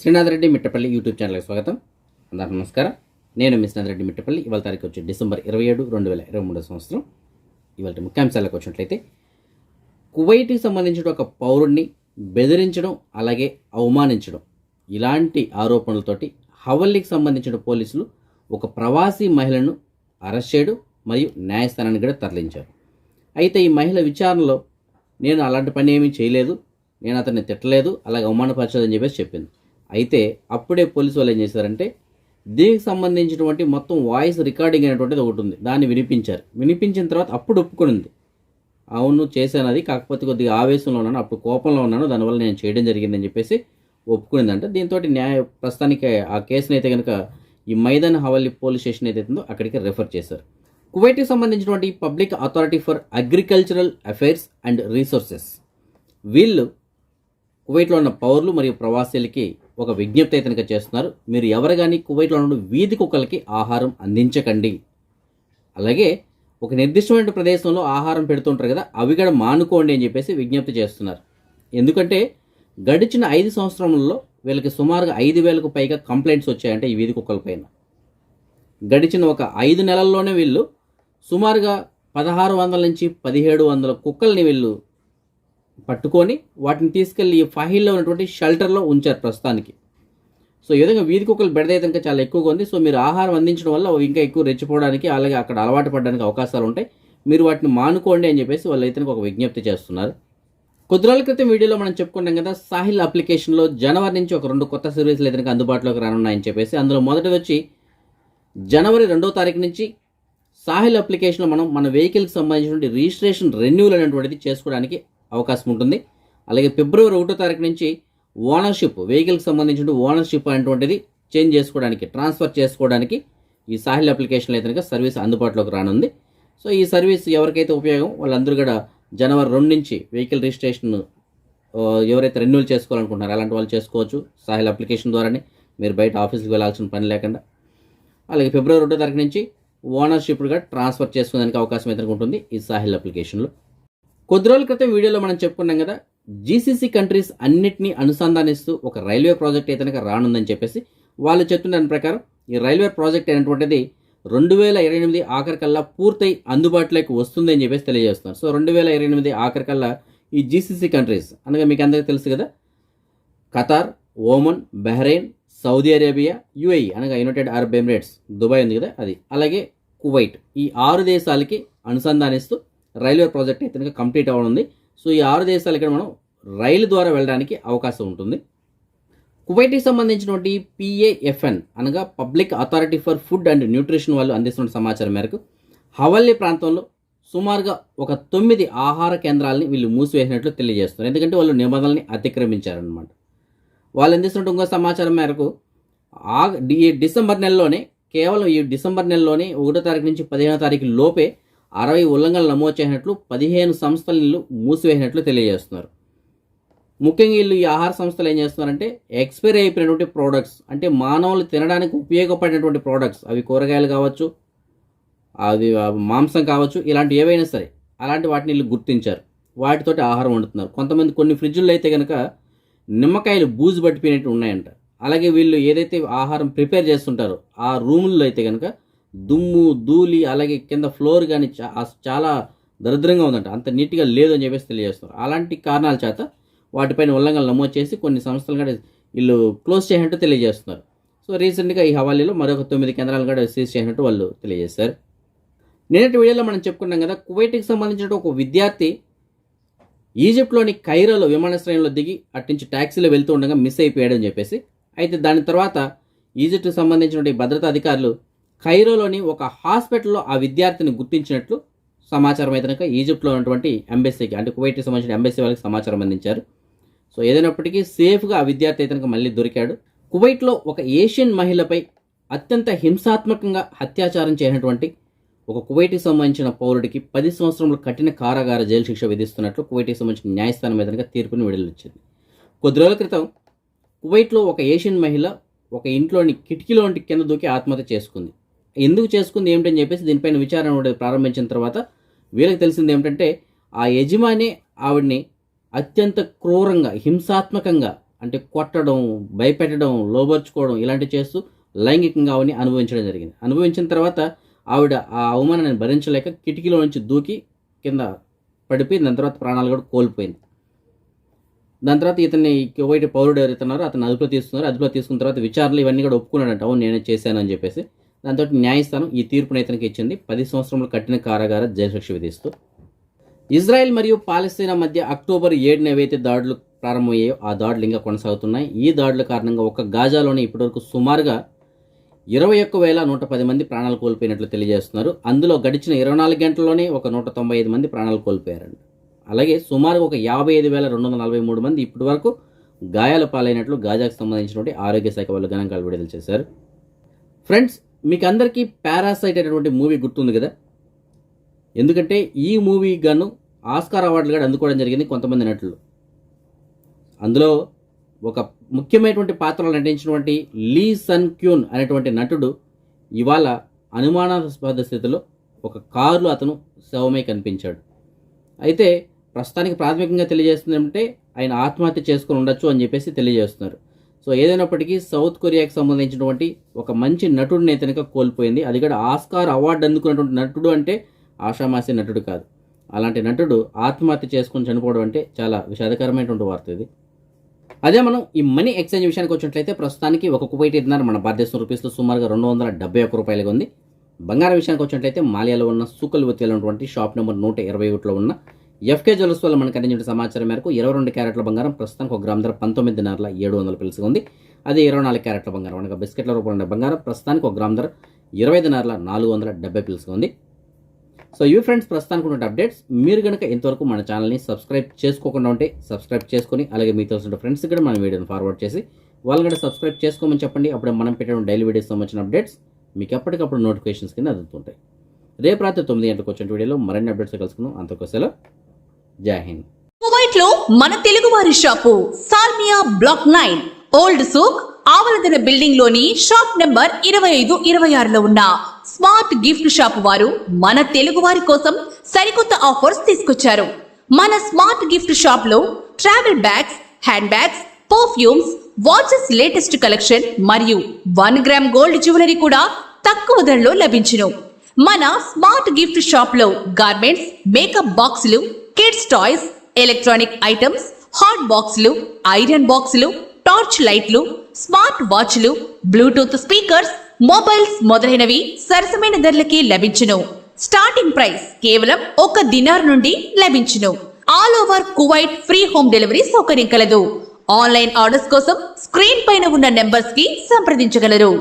Srinath Reddy Mittapalli YouTube ఛానల్కి స్వాగతం. అందరూ నమస్కారం. నేను మీ శ్రీనాథ్ రెడ్డి మిట్టపల్లి. ఇవాళ తారీఖు వచ్చి డిసెంబర్ ఇరవై ఏడు రెండు వేల ఇరవై మూడో సంవత్సరం. ఇవాళ ముఖ్యాంశాలకు వచ్చినట్లయితే కువైట్కి సంబంధించిన ఒక పౌరుణ్ణి బెదిరించడం అలాగే అవమానించడం ఇలాంటి ఆరోపణలతోటి హవల్లీకి సంబంధించిన పోలీసులు ఒక ప్రవాసీ మహిళను అరెస్ట్ చేయడం మరియు న్యాయస్థానానికి కూడా తరలించారు. అయితే ఈ మహిళ విచారణలో నేను అలాంటి పని ఏమీ చేయలేదు. నేను అతన్ని తిట్టలేదు. అలాగే అవమానపరచలేదని చెప్పేసి చెప్పింది. అయితే అప్పుడే పోలీసు వాళ్ళు ఏం చేశారంటే దీనికి సంబంధించినటువంటి మొత్తం వాయిస్ రికార్డింగ్ అనేటువంటిది ఒకటి ఉంది. దాన్ని వినిపించారు. వినిపించిన తర్వాత అప్పుడు ఒప్పుకునింది అవును చేశాను అది. కాకపోతే కొద్దిగా ఆవేశంలో ఉన్నాను. అప్పుడు కోపంలో ఉన్నాను. దానివల్ల నేను చేయడం జరిగిందని చెప్పేసి ఒప్పుకునిందంట. దీంతో న్యాయ ప్రస్తుతానికి ఆ కేసుని అయితే కనుక ఈ మైదాన్ హవల్లి పోలీస్ స్టేషన్ ఏదైతే ఉందో అక్కడికి రెఫర్ చేశారు. కువైట్కి సంబంధించినటువంటి public authority for agricultural affairs and resources. వీళ్ళు కువైట్లో ఉన్న పౌరులు మరియు ప్రవాసీలకి ఒక విజ్ఞప్తి అయితే కనుక చేస్తున్నారు. మీరు ఎవరు కానీ కువైట్లో ఉన్న వీధి కుక్కలకి ఆహారం అందించకండి. అలాగే ఒక నిర్దిష్టమైన ప్రదేశంలో ఆహారం పెడుతుంటారు కదా అవి కూడా మానుకోండి అని చెప్పేసి విజ్ఞప్తి చేస్తున్నారు. ఎందుకంటే గడిచిన ఐదు సంవత్సరంలో వీళ్ళకి సుమారుగా ఐదు వేలకు పైగా కంప్లైంట్స్ వచ్చాయంటే ఈ వీధి కుక్కల పైన. గడిచిన ఒక ఐదు నెలల్లోనే వీళ్ళు సుమారుగా పదహారు వందల నుంచి పదిహేడు వందల కుక్కల్ని వీళ్ళు పట్టుకొని వాటిని తీసుకెళ్ళి ఈ ఫాహిల్లో ఉన్నటువంటి షెల్టర్లో ఉంచారు ప్రస్తుతానికి. సో ఈ విధంగా వీధి కుక్కలు బెడదైతే ఇంకా చాలా ఎక్కువగా ఉంది. సో మీరు ఆహారం అందించడం వల్ల అవి ఇంకా ఎక్కువ రెచ్చిపోవడానికి అలాగే అక్కడ అలవాటు పడడానికి అవకాశాలు ఉంటాయి. మీరు వాటిని మానుకోండి అని చెప్పేసి వాళ్ళు అయితే ఒక విజ్ఞప్తి చేస్తున్నారు. కొద్ది రోజుల క్రితం వీడియోలో మనం చెప్పుకున్నాం కదా సాహిల్ అప్లికేషన్లో జనవరి నుంచి ఒక రెండు కొత్త సర్వీసులు అయితే అందుబాటులోకి రానున్నాయని చెప్పేసి అందులో మొదటి వచ్చి జనవరి రెండో తారీఖు నుంచి సాహిల్ అప్లికేషన్లో మనం మన వెహికల్కి సంబంధించినటువంటి రిజిస్ట్రేషన్ రెన్యూల్ అనేటువంటిది చేసుకోవడానికి అవకాశం ఉంటుంది. అలాగే ఫిబ్రవరి ఒకటో తారీఖు నుంచి ఓనర్షిప్ వెహికల్కి సంబంధించిన ఓనర్షిప్ అనేటువంటిది చేంజ్ చేసుకోవడానికి ట్రాన్స్ఫర్ చేసుకోవడానికి ఈ సాహిల్ అప్లికేషన్లో అయితే సర్వీస్ అందుబాటులోకి రానుంది. సో ఈ సర్వీస్ ఎవరికైతే ఉపయోగం వాళ్ళందరూ కూడా జనవరి రెండు నుంచి వెహికల్ రిజిస్ట్రేషన్ ఎవరైతే రెన్యూల్ చేసుకోవాలనుకుంటున్నారో అలాంటి వాళ్ళు చేసుకోవచ్చు సాహిల్ అప్లికేషన్ ద్వారానే. మీరు బయట ఆఫీస్కి వెళ్ళాల్సిన పని లేకుండా. అలాగే ఫిబ్రవరి ఒకటో తారీఖు నుంచి ఓనర్షిప్ కూడా ట్రాన్స్ఫర్ చేసుకోవడానికి అవకాశం అయితే ఉంటుంది ఈ సాహిల్ అప్లికేషన్లో. కొద్ది రోజుల క్రితం వీడియోలో మనం చెప్పుకున్నాం కదా జీసీసీ కంట్రీస్ అన్నిటినీ అనుసంధానిస్తూ ఒక రైల్వే ప్రాజెక్ట్ అయితే రానుందని చెప్పేసి వాళ్ళు చెప్తున్న దాని ప్రకారం ఈ రైల్వే ప్రాజెక్ట్ అనేటువంటిది రెండు వేల ఇరవై ఎనిమిది ఆఖరికల్లా పూర్తయి అందుబాటులోకి వస్తుందని చెప్పేసి తెలియజేస్తున్నారు. సో రెండు వేల ఇరవై ఎనిమిది ఆఖరికల్లా ఈ జీసీసీ కంట్రీస్ అనగా మీకు అందరికీ తెలుసు కదా Qatar Oman Bahrain Saudi Arabia UAE అనగా యునైటెడ్ అరబ్ ఎమిరేట్స్ దుబాయ్ ఉంది కదా అది అలాగే కువైట్ ఈ ఆరు దేశాలకి అనుసంధానిస్తూ రైల్వే ప్రాజెక్ట్ అయితే కనుక కంప్లీట్ అవ్వనుంది సో ఈ ఆరు దేశాలు ఇక్కడ మనం రైలు ద్వారా వెళ్ళడానికి అవకాశం ఉంటుంది. కువైట్కి సంబంధించినటువంటి పిఏఎఫ్ఎన్ అనగా public authority for food and nutrition వాళ్ళు అందిస్తున్న సమాచారం మేరకు హవల్లీ ప్రాంతంలో సుమారుగా ఒక తొమ్మిది ఆహార కేంద్రాలని వీళ్ళు మూసివేసినట్లు తెలియజేస్తున్నారు. ఎందుకంటే వాళ్ళు నిబంధనల్ని అతిక్రమించారనమాట వాళ్ళు అందిస్తున్న ఇంకో సమాచారం మేరకు ఆ డిసెంబర్ నెలలోనే కేవలం ఈ డిసెంబర్ నెలలోనే ఒకటో తారీఖు నుంచి పదిహేనో తారీఖు లోపే అరవై ఉల్లంఘనలు నమోదు చేసినట్లు పదిహేను సంస్థలు మూసివేసినట్లు తెలియజేస్తున్నారు. ముఖ్యంగా వీళ్ళు ఈ ఆహార సంస్థలు ఏం చేస్తున్నారంటే ఎక్స్పైర్ అయిపోయినటువంటి ప్రోడక్ట్స్ అంటే మానవులు తినడానికి ఉపయోగపడినటువంటి ప్రోడక్ట్స్ అవి కూరగాయలు కావచ్చు అది మాంసం కావచ్చు ఇలాంటి ఏవైనా సరే అలాంటి వాటిని వీళ్ళు గుర్తించారు. వాటితోటి ఆహారం వండుతున్నారు. కొంతమంది కొన్ని ఫ్రిడ్జ్లో అయితే కనుక నిమ్మకాయలు బూజు పట్టిపోయినట్టు ఉన్నాయంట. అలాగే వీళ్ళు ఏదైతే ఆహారం ప్రిపేర్ చేస్తుంటారో ఆ రూముల్లో అయితే కనుక దుమ్ము ధూళి అలాగే కింద ఫ్లోర్ కానీ చాలా దరిద్రంగా ఉందంట. అంత నీట్గా లేదు అని చెప్పేసి తెలియజేస్తున్నారు. అలాంటి కారణాల చేత వాటిపైన ఉల్లంఘనలు నమోదు చేసి కొన్ని సంస్థలు కూడా వీళ్ళు క్లోజ్ చేసినట్టు తెలియజేస్తున్నారు. సో రీసెంట్గా ఈ హవాలీలో మరొక తొమ్మిది కేంద్రాలు కూడా సీజ్ చేసినట్టు వాళ్ళు తెలియజేశారు. నిన్నటి వీడియోలో మనం చెప్పుకున్నాం కదా కువైట్కి సంబంధించిన ఒక విద్యార్థి ఈజిప్ట్లోని కైరోలో విమానాశ్రయంలో దిగి అటు నుంచి ట్యాక్సీలో వెళ్తూ ఉండగా మిస్ అయిపోయాడని చెప్పేసి అయితే దాని తర్వాత ఈజిప్ట్కి సంబంధించిన భద్రతా అధికారులు ఖైరోలోని ఒక హాస్పిటల్లో ఆ విద్యార్థిని గుర్తించినట్లు సమాచారం అయితే కనుక ఈజిప్ట్లో ఉన్నటువంటి ఎంబెస్సీకి అంటే కువైట్కి సంబంధించిన ఎంబెస్సీ వాళ్ళకి సమాచారం అందించారు. సో ఏదైనప్పటికీ సేఫ్గా ఆ విద్యార్థి అయితే కనుక మళ్ళీ దొరికాడు. కువైట్లో ఒక ఏషియన్ మహిళపై అత్యంత హింసాత్మకంగా అత్యాచారం చేసినటువంటి ఒక కువైట్కి సంబంధించిన పౌరుడికి పది సంవత్సరంలో కఠిన కారాగార జైలు శిక్ష విధిస్తున్నట్లు కువైట్కి సంబంధించిన న్యాయస్థానం మీద తీర్పుని విడుదలొచ్చింది. కొద్ది రోజుల క్రితం కువైట్లో ఒక ఏషియన్ మహిళ ఒక ఇంట్లోని కిటికీలోంటి కింద దూకి ఆత్మహత్య చేసుకుంది. ఎందుకు చేసుకుంది ఏమిటని చెప్పేసి దీనిపైన విచారణ ప్రారంభించిన తర్వాత వీళ్ళకి తెలిసింది ఏమిటంటే ఆ యజమాని ఆవిడ్ని అత్యంత క్రూరంగా హింసాత్మకంగా అంటే కొట్టడం భయపెట్టడం లోబర్చుకోవడం ఇలాంటివి చేస్తూ లైంగికంగా ఆవిడని అనుభవించడం జరిగింది. అనుభవించిన తర్వాత ఆవిడ ఆ అవమానాన్ని భరించలేక కిటికీలో నుంచి దూకి కింద పడిపోయి దాని తర్వాత ప్రాణాలు కూడా కోల్పోయింది. దాని తర్వాత ఇతన్ని కువైట్ పౌరుడు ఎవరైతున్నారో అతను అదుపులో తీసుకున్నారు. అదుపులో తీసుకున్న తర్వాత విచారణలు ఇవన్నీ కూడా ఒప్పుకున్నాడంట అవును నేనే చేశాను అని చెప్పేసి. దాంతో న్యాయస్థానం ఈ తీర్పును ఇతనికి ఇచ్చింది. పది సంవత్సరములు కఠిన కారాగార జయశిక్ష విధిస్తూ. ఇజ్రాయెల్ మరియు పాలస్తీనా మధ్య అక్టోబర్ ఏడున ఏవైతే దాడులు ప్రారంభమయ్యాయో ఆ దాడులు ఇంకా కొనసాగుతున్నాయి. ఈ దాడుల కారణంగా ఒక గాజాలోనే ఇప్పటివరకు సుమారుగా ఇరవై ఒక్క వేల నూట పది మంది ప్రాణాలు కోల్పోయినట్లు తెలియజేస్తున్నారు. అందులో గడిచిన ఇరవై నాలుగు గంటల్లోనే ఒక నూట తొంభై ఐదు మంది ప్రాణాలు కోల్పోయారండి. అలాగే సుమారు ఒక యాభై ఐదు వేల రెండు వందల నలభై మూడు మంది ఇప్పటి వరకు గాయాల పాలైనట్లు గాజాకు సంబంధించినటువంటి ఆరోగ్య శాఖ వాళ్ళు గణాంకాలు విడుదల చేశారు. ఫ్రెండ్స్ మీకు అందరికీ పారాసైట్ అనేటువంటి మూవీ గుర్తుంది కదా? ఎందుకంటే ఈ మూవీ గాను ఆస్కార్ అవార్డులు కూడా అందుకోవడం జరిగింది కొంతమంది నటులు. అందులో ఒక ముఖ్యమైనటువంటి పాత్రలో నటించినటువంటి లీ సన్ క్యూన్ అనేటువంటి నటుడు ఇవాళ అనుమానాస్పద స్థితిలో ఒక కారులో అతను శవమై కనిపించాడు. అయితే ప్రస్తుతానికి ప్రాథమికంగా తెలియజేస్తుంది ఏమంటే ఆయన ఆత్మహత్య చేసుకుని ఉండొచ్చు అని చెప్పేసి తెలియజేస్తున్నారు. సో ఏదైనప్పటికీ సౌత్ కొరియాకి సంబంధించినటువంటి ఒక మంచి నటుడిని ఇతనిక కోల్పోయింది. అది కూడా ఆస్కార్ అవార్డు అందుకున్నటువంటి నటుడు అంటే ఆషామాసి నటుడు కాదు. అలాంటి నటుడు ఆత్మహత్య చేసుకుని చనిపోవడం అంటే చాలా విషాదకరమైనటువంటి వార్త ఇది. అదే మనం ఈ మనీ ఎక్స్చేంజ్ విషయానికి వచ్చినట్లయితే ప్రస్తుతానికి ఒక కువైట్ ఇద్దరు మన భారతదేశం రూపీస్లో సుమారుగా రెండు వందల డెబ్బై ఒక్క రూపాయలుగా ఉంది. బంగారం విషయానికి వచ్చినట్లయితే మాలియాలో ఉన్న సూకల్ వతిలో ఉన్నటువంటి షాప్ నెంబర్ నూట ఇరవై ఒకటిలో ఉన్న ఎఫ్కే జ్యువెల్స్ వల్ల మనకు అందించిన సమాచారం మేరకు ఇరవై రెండు క్యారెట్ల బంగారం ప్రస్తుతానికి ఒక గ్రామ్ ధర పంతొమ్మిది నెలల ఏడు వందల పిలుసుగా ఉంది. అదే ఇరవై నాలుగు క్యారెట్ల బంగారం. అనగా బిస్కెట్ల రూపంలో ఉండే బంగారం ప్రస్తుతానికి ఒక గ్రామ్ ధర ఇరవై ఐదు నెలల నాలుగు వందల డెబ్బై పిలుసుగా ఉంది. సో ఇవి ఫ్రెండ్స్ ప్రస్తుతానికి ఉన్న అప్డేట్స్. మీరు కనుక ఇంతవరకు మన ఛానల్ని సబ్స్క్రైబ్ చేసుకోకుండా ఉంటే సబ్స్క్రైబ్ చేసుకొని అలాగే మీతో తెలిసిన ఫ్రెండ్స్ కూడా మన వీడియోని ఫార్వర్డ్ చేసి వాళ్ళు కూడా సబ్స్క్రైబ్ చేసుకోమని చెప్పండి. అప్పుడు మనం పెట్టడం డైలీ వీడియోస్ సంబంధించిన అప్డేట్స్ మీకు ఎప్పటికప్పుడు నోటిఫికేషన్స్ కింద అందుతుంటాయి. రేపు రాత్రి తొమ్మిది గంటలకు వచ్చిన వీడియోలో మరిన్ని అప్డేట్స్ కలుసుకుందాం. అంతకోసలో జై హింద్. కువైట్లో మన తెలుగు వారి shop Salmiya block nine. Old souk ఆవలదన బిల్డింగ్లోని షాప్ నెంబర్ ఇరవై ఐదు ఇరవై ఆరులో ఉన్న స్మార్ట్ గిఫ్ట్ షాప్ వారు మన తెలుగు వారి కోసం సరికొత్త ఆఫర్స్ తీసుకొచ్చారు. మన స్మార్ట్ గిఫ్ట్ షాప్లో travel bags hand bags perfumes watches latest collection మరియు వన్ గ్రామ్ గోల్డ్ జ్యువెలరీ కూడా తక్కువ ధరలో లభించును. మన స్మార్ట్ గిఫ్ట్ షాప్లో గార్మెంట్స్ మేకప్ బాక్సులు kids toys electronic items hot బాక్సులు ఐరన్ బాక్సులు టార్చ్ లైట్లు స్మార్ట్ వాచ్లు బ్లూటూత్ స్పీకర్స్ మొబైల్స్ మొదలైనవి సరసమైన ధరలకి లభించును. స్టార్టింగ్ ప్రైస్ కేవలం ఒక దినార్ నుండి లభించును. All over Kuwait free home delivery సౌకర్యం కలదు. ఆన్లైన్ ఆర్డర్స్ కోసం స్క్రీన్ పైన ఉన్న నెంబర్స్కి సంప్రదించగలరు.